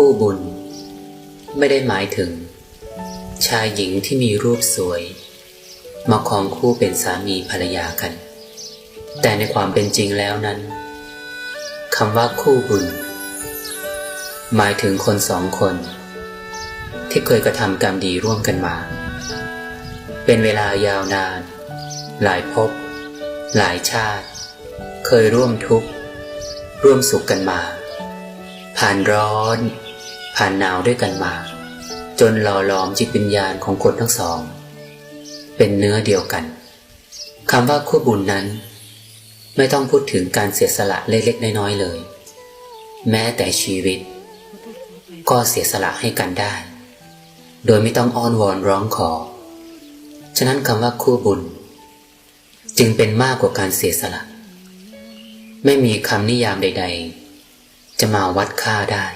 คู่บุญ ไม่ได้หมายถึง ชายหญิงที่มีรูปสวย มาครองคู่เป็นสามีภรรยากัน แต่ในความเป็นจริงแล้วนั้นคำว่าคู่บุญ หมายถึงคนสองคน ที่เคยกระทำกรรมดีร่วมกันมา เป็นเวลายาวนาน หลายภพหลายชาติ เคยร่วมทุกข์ ร่วมสุขกันมา ผ่านร้อน ผ่านหนาวด้วยกันมา จนหล่อหลอมจิตวิญญาณของคนทั้งสอง เป็นเนื้อเดียวกันคำว่าคู่บุญนั้น ไม่ต้องพูดถึงการเสียสละเล็กๆน้อยๆเลย แม้แต่ชีวิต ก็เสียสละให้กันได้ โดยไม่ต้องอ้อนวอนร้องขอ ฉะนั้นคำว่าคู่บุญ จึงเป็นมากกว่าการเสียสละ ไม่มีคำนิยามใด ๆ จะมาวัดค่าได้